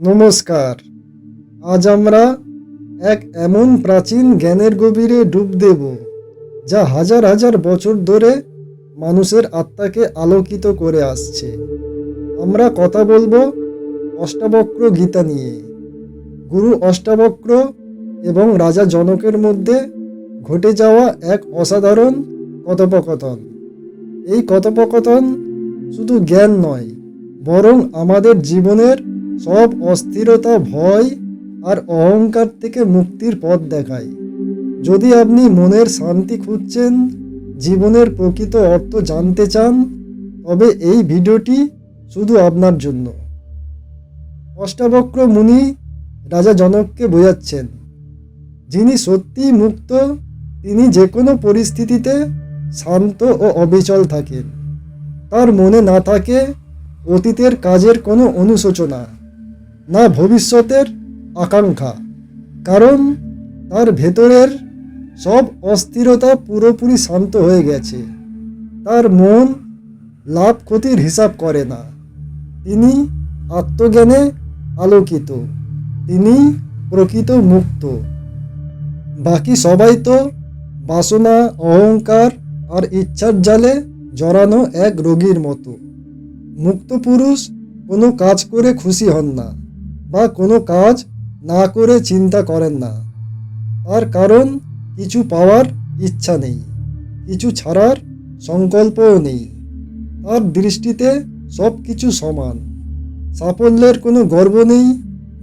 নমস্কার। আজ আমরা এক এমন প্রাচীন জ্ঞানের গভীরে ডুব দেব, যা হাজার হাজার বছর ধরে মানুষের আত্মাকে আলোকিত করে আসছে। আমরা কথা বলব অষ্টাবক্র গীতা নিয়ে। গুরু অষ্টাবক্র এবং রাজা জনকের মধ্যে ঘটে যাওয়া এক অসাধারণ কথোপকথন। এই কথোপকথন শুধু জ্ঞান নয়, বরং আমাদের জীবনের সব অস্থিরতা, ভয় আর অহংকার থেকে মুক্তির পথ দেখায়। যদি আপনি মনের শান্তি খুঁজছেন, জীবনের প্রকৃত অর্থ জানতে চান, তবে এই ভিডিওটি শুধু আপনার জন্য। অষ্টাবক্র মুনি রাজা জনককে বোঝাচ্ছেন, যিনি সত্যিই মুক্ত, তিনি যে কোনো পরিস্থিতিতে শান্ত ও অবিচল থাকেন। তার মনে না থাকে অতীতের কাজের কোনো অনুশোচনা। না ভবিষ্যতের আকাঙ্ক্ষা, কারণ তার ভেতরের সব অস্থিরতা পুরোপুরি শান্ত হয়ে গেছে। তার মন লাভ ক্ষতির হিসাব করে না। তিনি আত্মজ্ঞানে আলোকিত, তিনি প্রকৃত মুক্ত। বাকি সবাই তো বাসনা, অহংকার আর ইচ্ছার জালে জড়ানো এক রোগীর মতো। মুক্ত পুরুষ কোনো কাজ করে খুশি হন না। বা কোনো কাজ না করে চিন্তা করেন না। তার কারণ, কিছু পাওয়ার ইচ্ছা নেই, কিছু ছাড়ার সংকল্পও নেই। তার দৃষ্টিতে সব কিছু সমান। সাফল্যের কোনো গর্ব নেই,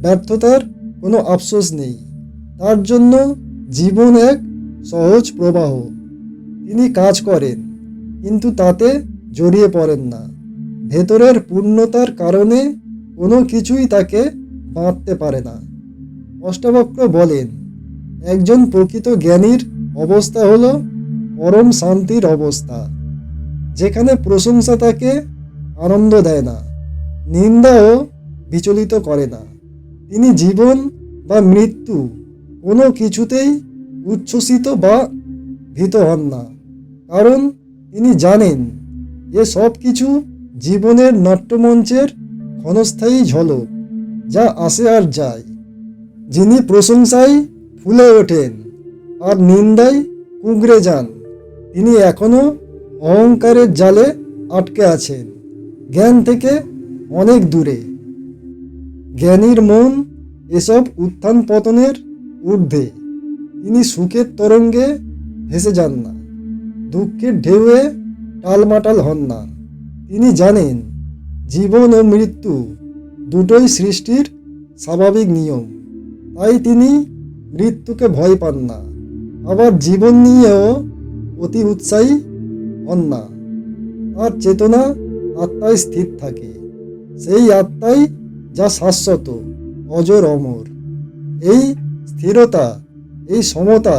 ব্যর্থতার কোনো আফসোস নেই। তার জন্য জীবন এক সহজ প্রবাহ। তিনি কাজ করেন, কিন্তু তাতে জড়িয়ে পড়েন না। ভেতরের পূর্ণতার কারণে কোনো কিছুই তাকে বাঁধতে পারে না। অষ্টাবক্র বলেন, একজন প্রকৃত জ্ঞানীর অবস্থা হলো পরম শান্তির অবস্থা, যেখানে প্রশংসা তাকে আনন্দ দেয় না, নিন্দাও বিচলিত করে না। তিনি জীবন বা মৃত্যু কোনো কিছুতেই উচ্ছ্বসিত বা ভীত হন না, কারণ তিনি জানেন এ সব কিছু জীবনের নাট্যমঞ্চের ক্ষণস্থায়ী ঝলক। যা আসে আর যায়। যিনি প্রশংসায় ফুলে ওঠেন আর নিন্দায় কুঁকড়ে যান, তিনি এখনও অহংকারের জালে আটকে আছেন। জ্ঞান থেকে অনেক দূরে। জ্ঞানীর মন এসব উত্থান পতনের ঊর্ধ্বে। তিনি সুখের তরঙ্গে ভেসে যান না, দুঃখের ঢেউয়ে টালমাটাল হন না। তিনি জানেন, জীবন ও মৃত্যু দুটোই সৃষ্টির স্বাভাবিক নিয়ম। তাই তিনি মৃত্যুকে ভয় পান না, আবার জীবন নিয়েও অতি উৎসাহী হন না। তার চেতনা আত্মায় স্থির থাকে। সেই আত্মাই যা শাশ্বত, অজর, অমর। এই স্থিরতা, এই সমতা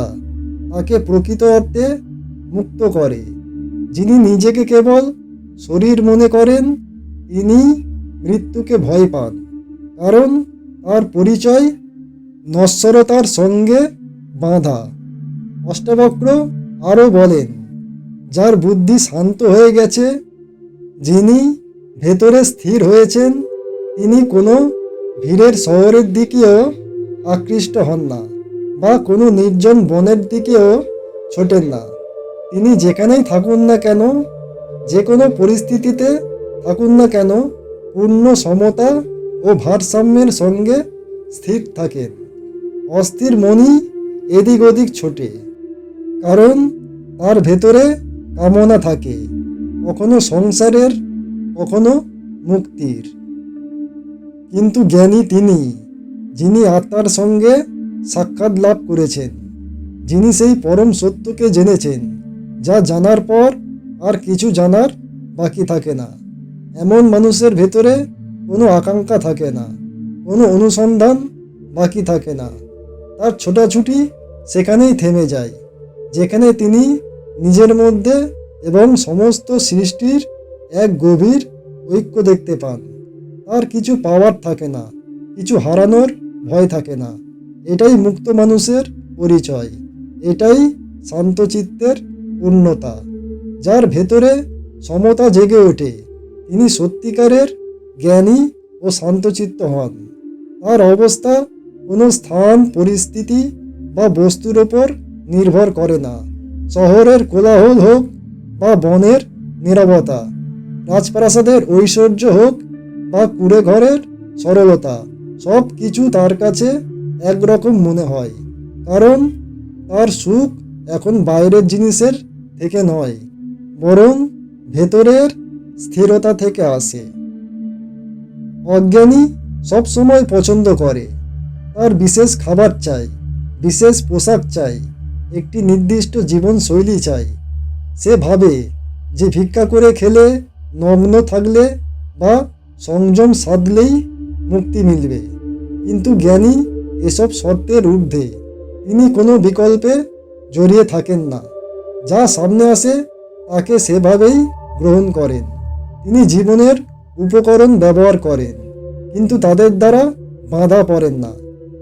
তাকে প্রকৃত অর্থে মুক্ত করে। যিনি নিজেকে কেবল শরীর মনে করেন, তিনি মৃত্যুকে ভয় পান। কারণ তার পরিচয় নশ্বরতার সঙ্গে বাঁধা। অষ্টাবক্র আরও বলেন, যার বুদ্ধি শান্ত হয়ে গেছে, যিনি ভেতরে স্থির হয়েছেন, তিনি কোনো ভিড়ের শহরের দিকেও আকৃষ্ট হন না বা কোনো নির্জন বনের দিকেও ছোটেন না। তিনি যেখানেই থাকুন না কেন, যে কোনো পরিস্থিতিতে থাকুন না কেন পূর্ণ সমতা ও ভারসাম্যের সঙ্গে স্থির থাকেন অস্থির মনই এদিক ওদিক ছোটে, কারণ তার ভেতরে কামনা থাকে, কখনো সংসারের, কখনো মুক্তির। কিন্তু জ্ঞানী তিনি, যিনি আত্মার সঙ্গে সাক্ষাৎ লাভ করেছেন, যিনি সেই পরম সত্যকে জেনেছেন, যা জানার পর আর কিছু জানার বাকি থাকে না। এমন মানুষের ভেতরে কোনো আকাঙ্ক্ষা থাকে না, কোনো অনুসন্ধান বাকি থাকে না। তার ছোটাছুটি সেখানেই থেমে যায়, যেখানে তিনি নিজের মধ্যে এবং সমস্ত সৃষ্টির এক গভীর ঐক্য দেখতে পান। তার কিছু পাওয়ার থাকে না, কিছু হারানোর ভয় থাকে না। এটাই মুক্ত মানুষের পরিচয়, এটাই শান্তচিত্তের পূর্ণতা, যার ভেতরে সমতা জেগে ওঠে। তিনি সত্যিকারের জ্ঞানী ও শান্তচিত্ত হন। তার অবস্থা কোনো স্থান, পরিস্থিতি বা বস্তুর ওপর নির্ভর করে না। শহরের কোলাহল হোক বা বনের নীরবতা, রাজপ্রাসাদের ঐশ্বর্য হোক বা কুড়ে ঘরের সরলতা, সব কিছু তার কাছে একরকম মনে হয়। কারণ তার সুখ এখন বাইরের জিনিসের থেকে নয়, বরং ভেতরের স্থিরতা থেকে আসে। অজ্ঞানী সব সময় পছন্দ করে। তার বিশেষ খাবার চাই, বিশেষ পোশাক চাই, একটি নির্দিষ্ট জীবনশৈলী চাই। সে ভাবে যে ভিক্ষা করে খেলে নগ্ন থাকলে বা সংযম সাধলেই মুক্তি মিলবে। কিন্তু জ্ঞানী এসব শর্তের ঊর্ধ্বে তিনি কোনো বিকল্পে জড়িয়ে থাকেন না। যা সামনে আসে, তাকে সেভাবেই গ্রহণ করেন। তিনি জীবনের উপকরণ ব্যবহার করেন, কিন্তু তাদের দ্বারা বাধা পড়েন না।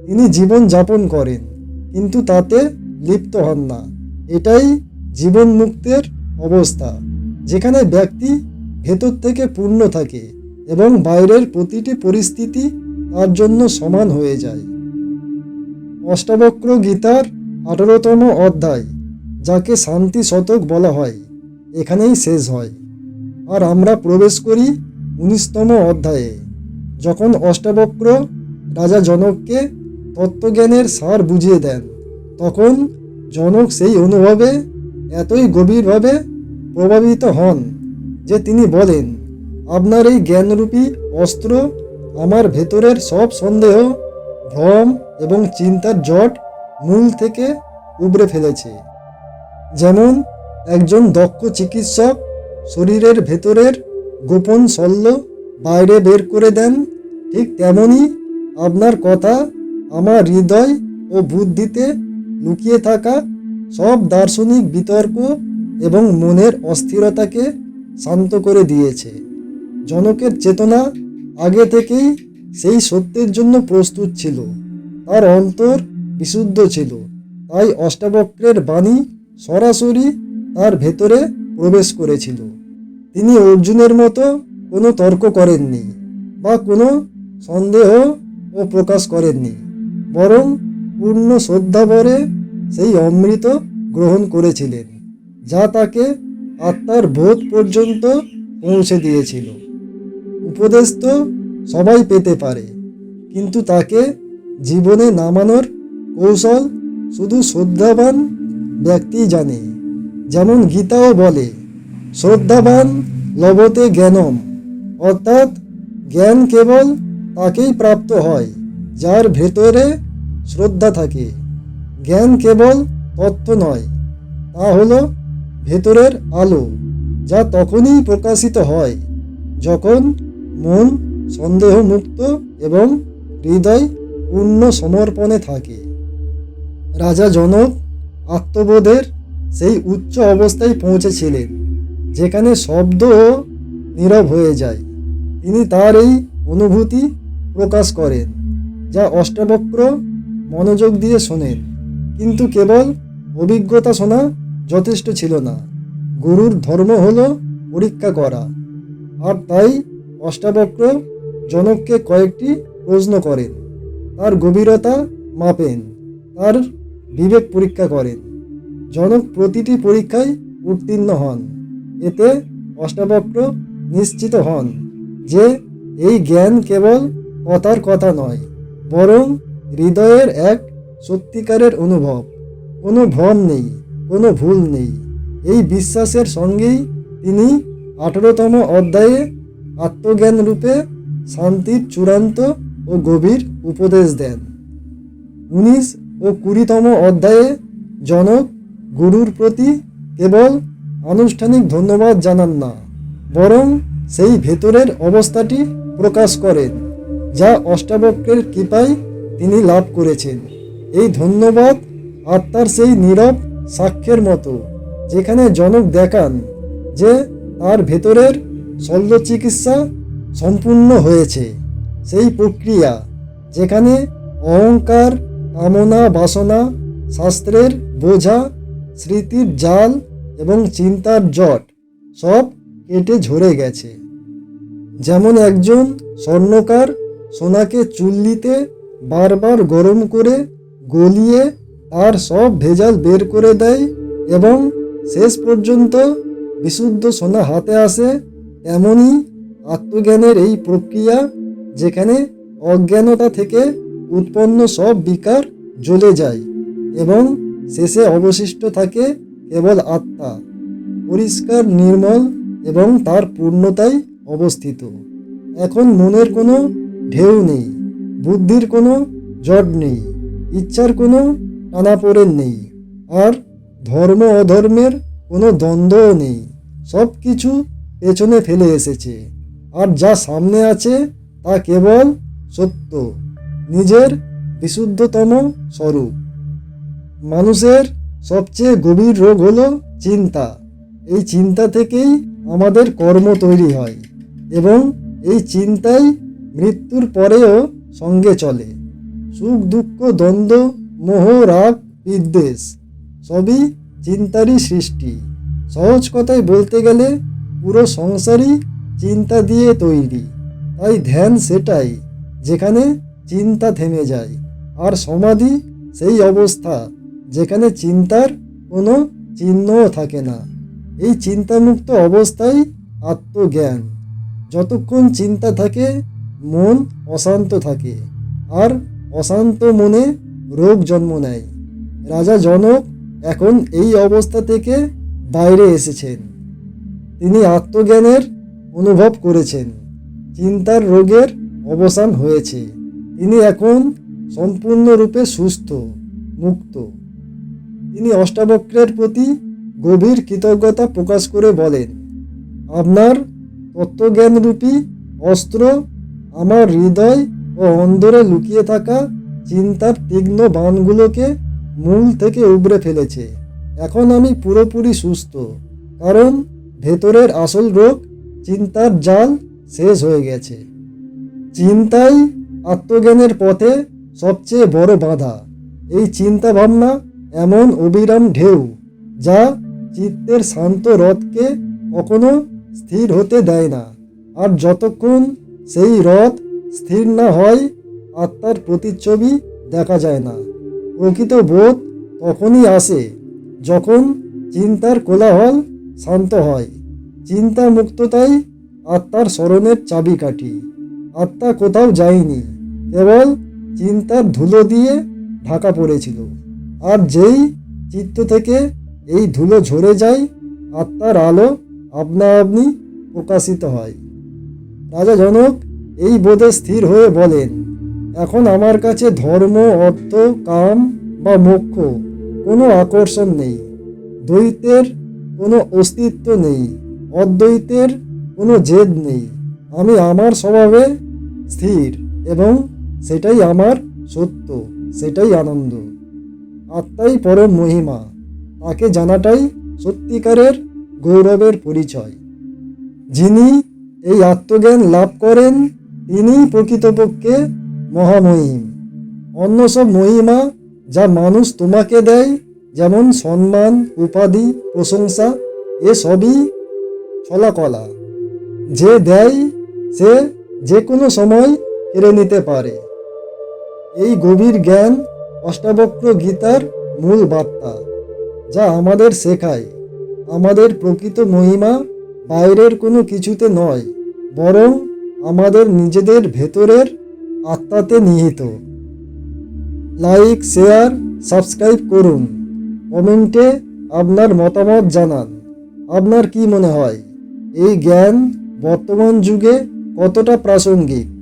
তিনি জীবন যাপন করেন, কিন্তু তাতে লিপ্ত হন না। এটাই জীবন মুক্তের অবস্থা, যেখানে ব্যক্তি ভেতর থেকে পূর্ণ থাকে এবং বাইরের প্রতিটি পরিস্থিতি তার জন্য সমান হয়ে যায়। অষ্টাবক্র গীতার আঠারোতম অধ্যায়, যাকে শান্তি শতক বলা হয়, এখানেই শেষ হয়। আর আমরা প্রবেশ করি উনিশতম অধ্যায়ে, যখন অষ্টাবক্র রাজা জনককে তত্ত্বজ্ঞানের সার বুঝিয়ে দেন, তখন জনক সেই অনুভবে এতই গভীরভাবে প্রভাবিত হন যে তিনি বলেন, আপনার এই জ্ঞানরূপী অস্ত্র আমার ভেতরের সব সন্দেহ, ভ্রম এবং চিন্তার জট মূল থেকে উবড়ে ফেলেছে। যেমন একজন দক্ষ চিকিৎসক শরীরের ভেতরের গোপন শল্য বাইরে বের করে দেন, ঠিক তেমনই আপনার কথা, আমার হৃদয় ও বুদ্ধিতে লুকিয়ে থাকা সব দার্শনিক বিতর্ক এবং মনের অস্থিরতাকে শান্ত করে দিয়েছে। জনকের চেতনা আগে থেকেই সেই সত্যের জন্য প্রস্তুত ছিল। তার অন্তর বিশুদ্ধ ছিল। তাই অষ্টাবক্রের বাণী সরাসরি তার ভেতরে প্রবেশ করেছিল। তিনি অর্জুনের মতো কোনো তর্ক করেননি বা কোনো সন্দেহ ও প্রকাশ করেননি, বরং পূর্ণ শ্রদ্ধাভরে সেই অমৃত গ্রহণ করেছিলেন, যা তাকে আত্মার বোধ পর্যন্ত পৌঁছে দিয়েছিল। উপদেশ তো সবাই পেতে পারে, কিন্তু তাকে জীবনে নামানোর কৌশল শুধু শ্রদ্ধাবান ব্যক্তি জানে, যেমন গীতাও বলে শ্রদ্ধাবান লবতে জ্ঞানম, অর্থাৎ জ্ঞান কেবল তাকেই প্রাপ্ত হয়, যার ভেতরে শ্রদ্ধা থাকে। জ্ঞান কেবল তত্ত্ব নয়, তা হল ভেতরের আলো, যা তখনই প্রকাশিত হয় যখন মন সন্দেহমুক্ত এবং হৃদয় পূর্ণ সমর্পণে থাকে। রাজা জনক আত্মবোধের সেই উচ্চ অবস্থায় পৌঁছেছিলেন। যেখানে শব্দ নীরব হয়ে যায়, তিনি তার এই অনুভূতি প্রকাশ করেন, যা অষ্টাবক্র মনোযোগ দিয়ে শোনেন। কিন্তু কেবল অভিজ্ঞতা শোনা যথেষ্ট ছিল না। গুরুর ধর্ম হল পরীক্ষা করা, আর তাই অষ্টাবক্র জনককে কয়েকটি প্রশ্ন করেন। তার গভীরতা মাপেন, তার বিবেক পরীক্ষা করেন। জনক প্রতিটি পরীক্ষায় উত্তীর্ণ হন। এতে অষ্টাবক্র নিশ্চিত হন যে এই জ্ঞান কেবল কথার কথা নয়, বরং হৃদয়ের এক সত্যিকারের অনুভব। কোনো ভ্রম নেই, কোনো ভুল নেই। এই বিশ্বাসের সঙ্গেই তিনি আঠেরোতম অধ্যায়ে আত্মজ্ঞান রূপে শান্তির চূড়ান্ত ও গভীর উপদেশ দেন। উনিশ ও কুড়িতম অধ্যায়ে জনক গুরুর প্রতি কেবল আনুষ্ঠানিক ধন্যবাদ জানান না, বরং সেই ভেতরের অবস্থাটি প্রকাশ করেন, যা অষ্টাবক্রের কৃপায় তিনি লাভ করেছেন। এই ধন্যবাদ আত্মার সেই নীরব সাক্ষ্যের মতো, যেখানে জনক দেখান যে তার ভেতরের শল্য চিকিৎসা সম্পূর্ণ হয়েছে। সেই প্রক্রিয়া, যেখানে অহংকার কামনা বাসনা শাস্ত্রের বোঝা, স্মৃতির জাল এবং চিন্তার জট সব কেটে ঝরে গেছে। যেমন একজন স্বর্ণকার সোনাকে চুল্লিতে বারবার গরম করে গলিয়ে তার সব ভেজাল বের করে দেয় এবং শেষ পর্যন্ত বিশুদ্ধ সোনা হাতে আসে এমনই আত্মজ্ঞানের এই প্রক্রিয়া যেখানে অজ্ঞানতা থেকে উৎপন্ন সব বিকার জ্বলে যায় এবং শেষে অবশিষ্ট থাকে কেবল আত্মা, পরিষ্কার, নির্মল এবং তার পূর্ণতায় অবস্থিত। এখন মনের কোনো ঢেউ নেই, বুদ্ধির কোনো জট নেই, ইচ্ছার কোনো টানাপোড়েন নেই, আর ধর্ম অধর্মের কোনো দ্বন্দ্বও নেই, সব কিছু পেছনে ফেলে এসেছে। আর যা সামনে আছে তা কেবল সত্য, নিজের বিশুদ্ধতম স্বরূপ। মানুষের সবচেয়ে গভীর রোগ হলো চিন্তা। এই চিন্তা থেকেই আমাদের কর্ম তৈরি হয় এবং এই চিন্তাই মৃত্যুর পরেও সঙ্গে চলে। সুখ, দুঃখ, দ্বন্দ্ব, মোহ, রাগ, বিদ্বেষ সবই চিন্তারই সৃষ্টি। সহজ কথায় বলতে গেলে পুরো সংসারই চিন্তা দিয়ে তৈরি। তাই ধ্যান সেটাই, যেখানে চিন্তা থেমে যায়। আর সমাধি সেই অবস্থা। যেখানে চিন্তার কোনো চিহ্নও থাকে না। এই চিন্তামুক্ত অবস্থায় আত্মজ্ঞান। যতক্ষণ চিন্তা থাকে, মন অশান্ত থাকে। আর অশান্ত মনে রোগ জন্ম নেয়। রাজা জনক এখন এই অবস্থা থেকে বাইরে এসেছেন। তিনি আত্মজ্ঞানের অনুভব করেছেন। চিন্তার রোগের অবসান হয়েছে। তিনি এখন সম্পূর্ণরূপে সুস্থ, মুক্ত। তিনি অষ্টাবক্রের প্রতি গভীর কৃতজ্ঞতা প্রকাশ করে বলেন, আপনার তত্ত্বজ্ঞানরূপী অস্ত্র আমার হৃদয় ও অন্দরে লুকিয়ে থাকা চিন্তার তীক্ষ্ণ বানগুলোকে মূল থেকে উবড়ে ফেলেছে। এখন আমি পুরোপুরি সুস্থ, কারণ ভেতরের আসল রোগ চিন্তার জাল শেষ হয়ে গেছে। চিন্তাই আত্মজ্ঞানের পথে সবচেয়ে বড় বাধা। এই চিন্তা ভাবনা এমন অবিরাম ঢেউ যা চিত্তের শান্ত রথকে কখনো স্থির হতে দেয় না। আর যতক্ষণ সেই রথ স্থির না হয়, আত্মার প্রতিচ্ছবি দেখা যায় না। প্রকৃত বোধ তখনই আসে যখন চিন্তার কোলাহল শান্ত হয়। চিন্তা মুক্ততাই আত্মার স্মরণের চাবিকাঠি। আত্মা কোথাও যায়নি, কেবল চিন্তার ধুলো দিয়ে ঢাকা পড়েছিল। আর যেই চিত্ত থেকে এই ধুলো ঝরে যায়, আত্মার আলো আপনা আপনি প্রকাশিত হয়। রাজা জনক এই বোধে স্থির হয়ে বলেন, এখন আমার কাছে ধর্ম, অর্থ, কাম বা মোক্ষ কোনো আকর্ষণ নেই। দ্বৈতের কোনো অস্তিত্ব নেই। অদ্বৈতের কোনো জেদ নেই। আমি আমার স্বভাবে স্থির এবং সেটাই আমার সত্য, সেটাই আনন্দ। আত্মাই পরম মহিমা। তাকে জানাটাই সত্যিকারের গৌরবের পরিচয়। যিনি এই আত্মজ্ঞান লাভ করেন, তিনিই প্রকৃতপক্ষে মহামহিম। অন্য সব মহিমা যা মানুষ তোমাকে দেয়, যেমন সম্মান, উপাধি, প্রশংসা এসবই ছলাকলা। যে দেয়, সে যে কোনো সময় কেড়ে নিতে পারে। এই গভীর জ্ঞান অষ্টাবক্র গীতার মূল বার্তা, যা আমাদের শেখায়, আমাদের প্রকৃত মহিমা বাইরের কোনো কিছুতে নয়, বরং আমাদের নিজেদের ভেতরের আত্মাতে নিহিত। লাইক শেয়ার সাবস্ক্রাইব করুন। কমেন্টে আপনার মতামত জানান। আপনার কি মনে হয়? এই জ্ঞান বর্তমান যুগে কতটা প্রাসঙ্গিক?